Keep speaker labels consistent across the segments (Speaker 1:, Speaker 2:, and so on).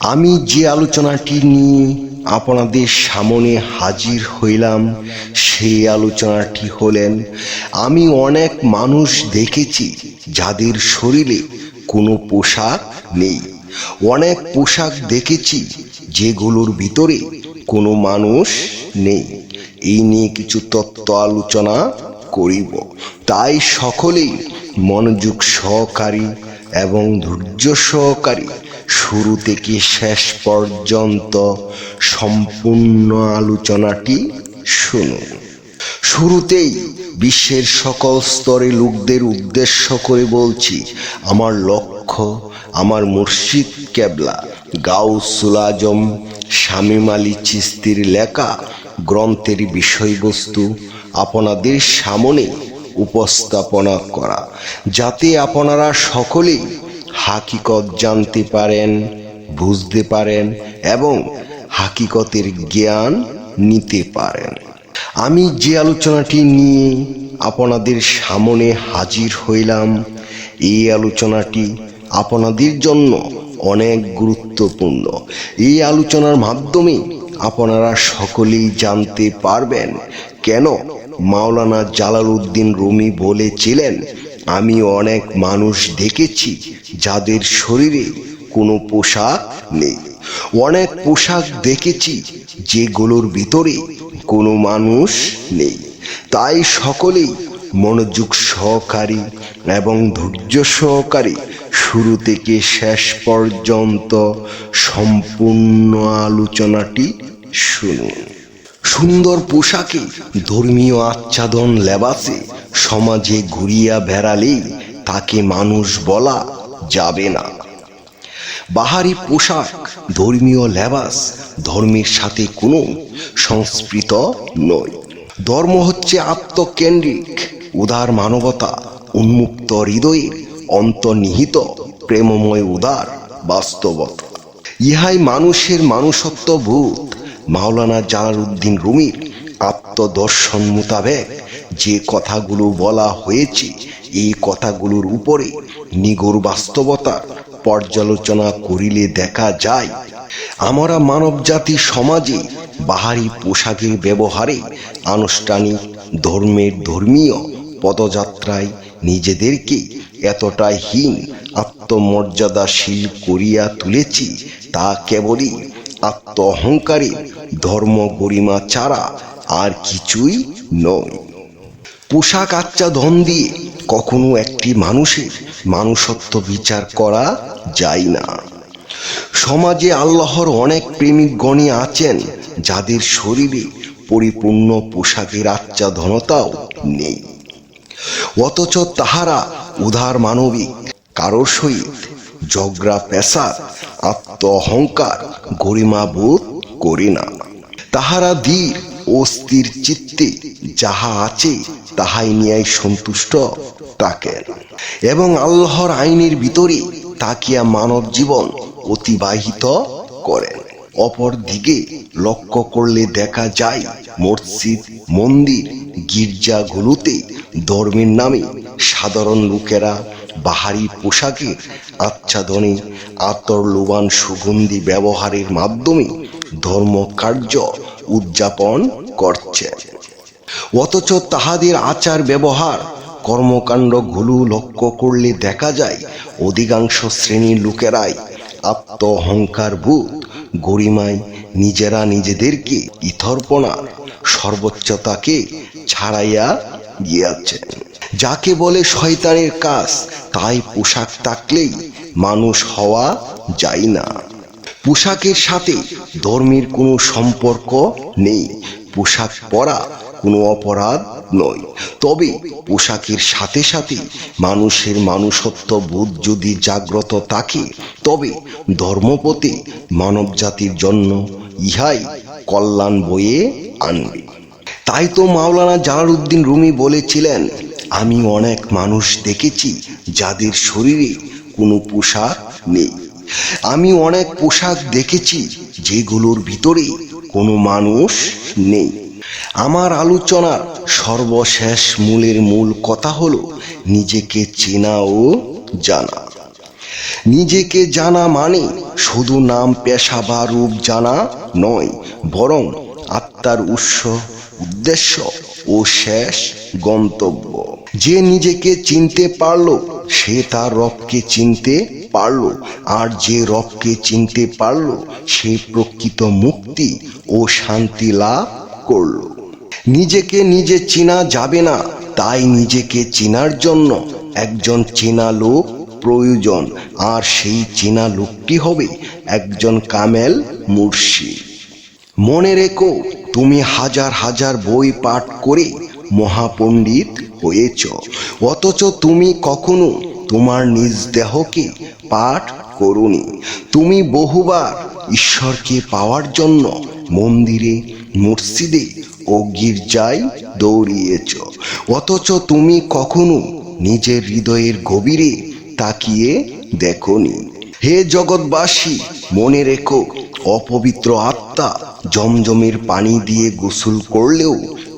Speaker 1: আমি যে আলোচনাটি নিয়ে আপনাদের সামনে হাজির হইলাম, সেই আলোচনাটি হলেন, আমি অনেক মানুষ দেখেছি যাদের শরীরে কোনো পোশাক নেই। অনেক পোশাক দেখেছি যেগুলোর ভিতরে কোনো মানুষ নেই। এই নিয়ে কিছু তত্ত্ব আলোচনা করিব। তাই সকলেই মনোযোগ সহকারী এবং ধৈর্য সহকারী শুরু থেকে শেষ পর্যন্ত সম্পূর্ণ আলোচনাটি শুনুন। শুরুতেই বিশ্বের সকল স্তরে লোকদের উদ্দেশ্য করে বলছি, আমার লক্ষ্য, আমার মুর্শিদ কেবলা, গাউসুল আজম, শামীম আলী চিস্তির লেখা গ্রন্থের বিষয়বস্তু আপনাদের সামনে উপস্থাপনা করা, যাতে আপনারা সকলেই হাকিকত জানতে পারেন, বুঝতে পারেন এবং হাকিকতের জ্ঞান নিতে পারেন। আমি যে আলোচনাটি নিয়ে আপনাদের সামনে হাজির হইলাম, এই আলোচনাটি আপনাদের জন্য অনেক গুরুত্বপূর্ণ। এই আলোচনার মাধ্যমে আপনারা সকলেই জানতে পারবেন কেন মাওলানা জালাল উদ্দিন রুমি বলেছিলেন, আমি অনেক মানুষ দেখেছি যাদের শরীরে কোনো পোশাক নেই। অনেক পোশাক দেখেছি যেগুলোর ভিতরে কোনো মানুষ নেই। তাই সকলেই মনোযোগ সহকারী এবং ধৈর্য সহকারী শুরু থেকে শেষ পর্যন্ত সম্পূর্ণ আলোচনাটি শুনুন। সুন্দর পোশাকে ধর্মীয় আচ্ছাদন লেবাসে সমাজে ঘুরিয়া বেড়ালেই তাকে মানুষ বলা যাবে না। বাহারি পোশাক, ধর্মীয় লেবাস ধর্মের সাথে কোনো সংস্কৃত নয়। ধর্ম হচ্ছে আত্মকেন্দ্রিক, উদার মানবতা, উন্মুক্ত হৃদয়ের অন্তর্নিহিত, প্রেমময় উদার বাস্তবতা। ইহাই মানুষের মানুষত্ব ভূত মাওলানা জালালউদ্দিন রুমির আত্মদর্শন মোতাবেক যে কথাগুলো বলা হয়েছে, এই কথাগুলোর উপরে নিগর বাস্তবতার পর্যালোচনা করিলে দেখা যায়। আমরা মানবজাতি সমাজে বাহারি পোশাকের ব্যবহারে আনুষ্ঠানিক ধর্মের ধর্মীয় পদযাত্রায় নিজেদেরকে এতটাই হীন আত্মমর্যাদাশীল করিয়া তুলেছি, তা কেবলই আত্ম অহংকারের ধর্ম গরিমা ছাড়া আর কিছুই নয়। পোশাক আচ্ছাদন দিয়ে কখনো একটি মানুষের মানুষত্ব বিচার করা যায় না। সমাজে আল্লাহর অনেক প্রেমিক গণে আছেন, যাদের শরীরে পরিপূর্ণ পোশাকের আচ্ছাদনতাও নেই। অথচ তাহারা উদার মানবিক, কারোর সহিত ঝগড়া, পেশার আত্ম অহংকার গরিমাবোধ করি না। তাহারা ধীর ও স্থির চিত্তে যাহা আছে, তাহাই নিয়ে সন্তুষ্ট থাকেন এবং আল্লাহর আইনের ভিতরে তাকিয়া মানব জীবন অতিবাহিত করেন অপর দিকে লক্ষ্য করলে দেখা যায়, মসজিদ, মন্দির, গির্জাগুলোতে ধর্মের নামে সাধারণ লোকেরা বাহারি পোশাকের আচ্ছাদনে আতর লোবান সুগন্ধি ব্যবহারের মাধ্যমে ধর্মকার্য উদযাপন করছে। অথচ তাহাদের আচার ব্যবহার কর্মকাণ্ডগুলো লক্ষ্য করলে দেখা যায়, অধিকাংশ শ্রেণির লোকেরাই আত্ম অহংকার ভূত গরিমায় নিজেরা নিজেদেরকে ইথর্পণার সর্বোচ্চতাকে ছাড়াইয়া গিয়াছেন। যাকে বলে শয়তানের কাজ, তাই পোশাক থাকলেই মানুষ হওয়া যায় না। পোশাকের সাথে ধর্মের কোনো সম্পর্ক নেই। পোশাক পরা কোনো অপরাধ নয়। তবে পোশাকের সাথে সাথে মানুষের মানুষত্ব বোধ যদি জাগ্রত থাকে, তবে ধর্মপতি মানব জাতির জন্য ইহাই কল্যাণ বয়ে আনবে। তাই তো মাওলানা জালালউদ্দিন রুমি বলেছিলেন আমি অনেক মানুষ দেখেছি যাদের শরীরে কোনো পোশাক নেই। আমি অনেক পোশাক দেখেছি যেগুলোর ভিতরে কোনো মানুষ নেই। আমার আলোচনার সর্বশেষ মূলের মূল কথা হলো নিজেকে চেনা ও জানা। নিজেকে জানা মানে শুধু নাম, পেশা বা রূপ জানা নয়, বরং আত্মার উৎস, উদ্দেশ্য ও শেষ গন্তব্য। যে নিজেকে চিনতে পারল, সে তার রবকে চিনতে পারল। আর যে রবকে চিনতে পারল, সে প্রকৃত মুক্তি ও শান্তি লাভ করল। নিজেকে নিজে চেনা যাবে না, তাই নিজেকে চেনার জন্য একজন চেনা লোক প্রয়োজন। আর সেই চেনা লোকটি হবে একজন কামেল মুর্শি। মনে রেখো, তুমি হাজার হাজার বই পাঠ করে মহাপণ্ডিত হয়েছ। অথচ তুমি কখনো তোমার নিজ দেহকে পাঠ করুনি। তুমি বহুবার ঈশ্বরকে পাওয়ার জন্য মন্দিরে, মসজিদে ও গির্জায় দৌড়িয়েছ। অথচ তুমি কখনো নিজের হৃদয়ের গভীরে তাকিয়ে দেখনি। হে জগৎবাসী, মনে রেখো, অপবিত্র আত্মা জমজমের পানি দিয়ে গোসল করলেও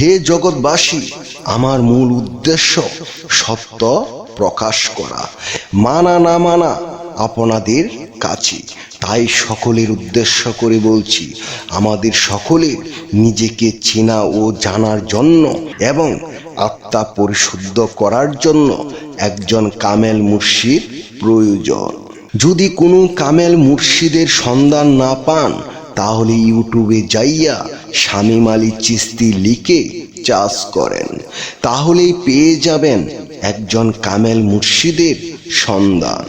Speaker 1: হে জগৎবাসী, আমার মূল উদ্দেশ্য সত্য প্রকাশ করা। মানা না মানা আপনাদের কাছে। তাই সকলের উদ্দেশ্য করে বলছি, আমাদের সকলের নিজেকে চেনা ও জানার জন্য এবং আত্মা পরিশুদ্ধ করার জন্য একজন কামেল মুর্শিদ প্রয়োজন। যদি কোনো কামেল মুর্শিদের সন্ধান না পান, তাহলে ইউটিউবে যাইয়া শামীম আলী চিস্তি লিখে চাষ করেন। তাহলেই পেয়ে যাবেন একজন কামেল মুর্শিদের সন্ধান।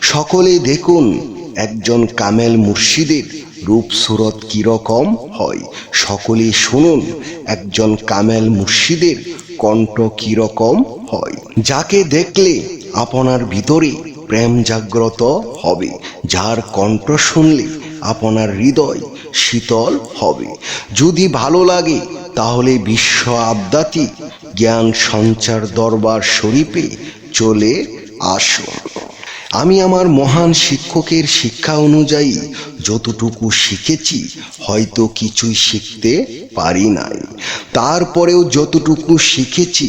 Speaker 1: সকলে দেখুন, একজন কামেল মুর্শিদের রূপ সুরত কীরকম হয়। সকলে শুনুন, একজন কামেল মুর্শিদের কণ্ঠ কীরকম হয়। যাকে দেখলে আপনার ভিতরে প্রেম জাগ্রত হবে, যার কণ্ঠ শুনলে আপনার হৃদয় শীতল হবে। যদি ভালো লাগে, তাহলে বিশ্ব আবদাতি জ্ঞান সঞ্চার দরবার শরীফে চলে আসুন। আমি আমার মহান শিক্ষকের শিক্ষা অনুযায়ী যতটুকু শিখেছি, হয়তো কিছুই শিখতে পারি নাই। তারপরেও যতটুকু শিখেছি,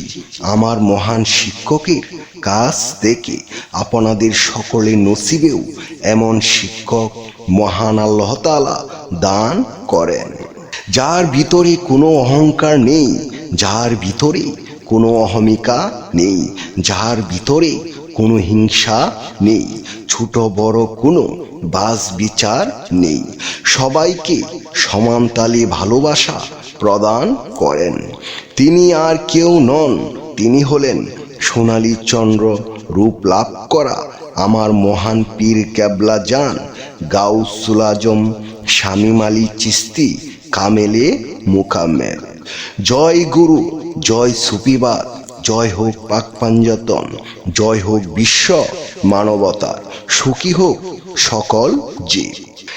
Speaker 1: আমার মহান শিক্ষকের কাছ থেকে আপনাদের সকলে নসিবেও এমন শিক্ষক মহান আল্লাহ তাআলা দান করেন। যার ভিতরে কোনো অহংকার নেই, যার ভিতরে কোনো অহমিকা নেই, যার ভিতরে কোনো হিংসা নেই, ছোট বড় কোনো বাস বিচার নেই। সবাইকে সমান তালে ভালোবাসা প্রদান করেন। তিনি আর কেউ নন, তিনি হলেন সোনালী চন্দ্র রূপ লাভ করা আমার মহান পীর ক্যাবলা যান গাউসুল আজম শামিম আলী চিস্তি, কামেলে মুকাম্মেল। জয় গুরু, জয় সুপিবাদ, জয় হোক পাক পাঞ্জাতন, জয় হোক বিশ্ব মানবতার, সুখী হোক সকল জীব।